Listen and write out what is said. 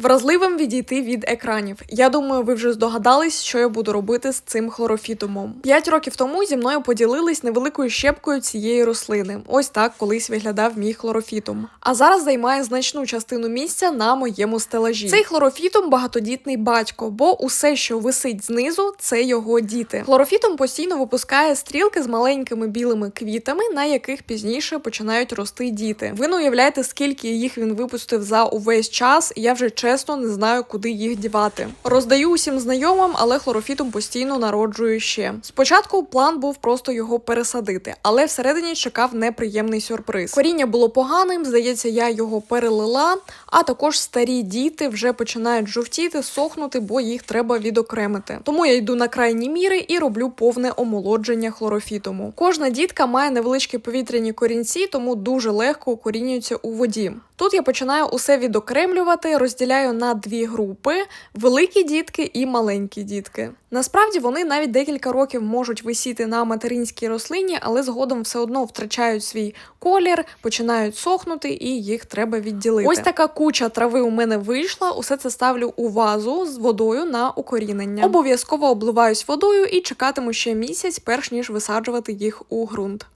Вразливим відійти від екранів. Я думаю, ви вже здогадались, що я буду робити з цим хлорофітумом. П'ять років тому зі мною поділились невеликою щепкою цієї рослини. Ось так колись виглядав мій хлорофітум. А зараз займає значну частину місця на моєму стелажі. Цей хлорофітум багатодітний батько, бо усе, що висить знизу, це його діти. Хлорофітум постійно випускає стрілки з маленькими білими квітами, на яких пізніше починають рости діти. Ви не уявляєте, скільки їх він випустив за увесь час. Я вже чесно не знаю, куди їх дівати. Роздаю усім знайомим, але хлорофітум постійно народжує ще. Спочатку план був просто його пересадити, але всередині чекав неприємний сюрприз. Коріння було поганим, здається, я його перелила. А також старі діти вже починають жовтіти, сохнути, бо їх треба відокремити. Тому я йду на крайні міри і роблю повне омолодження хлорофітуму. Кожна дітка має невеличкі повітряні корінці, тому дуже легко укорінюються у воді. Тут я починаю усе відокремлювати, розділяю на дві групи: великі дітки і маленькі дітки. Насправді вони навіть декілька років можуть висіти на материнській рослині, але згодом все одно втрачають свій колір, починають сохнути, і їх треба відділити. Ось така куча трави у мене вийшла. Усе це ставлю у вазу з водою на укорінення. Обов'язково обливаюсь водою і чекатиму ще місяць, перш ніж висаджувати їх у ґрунт.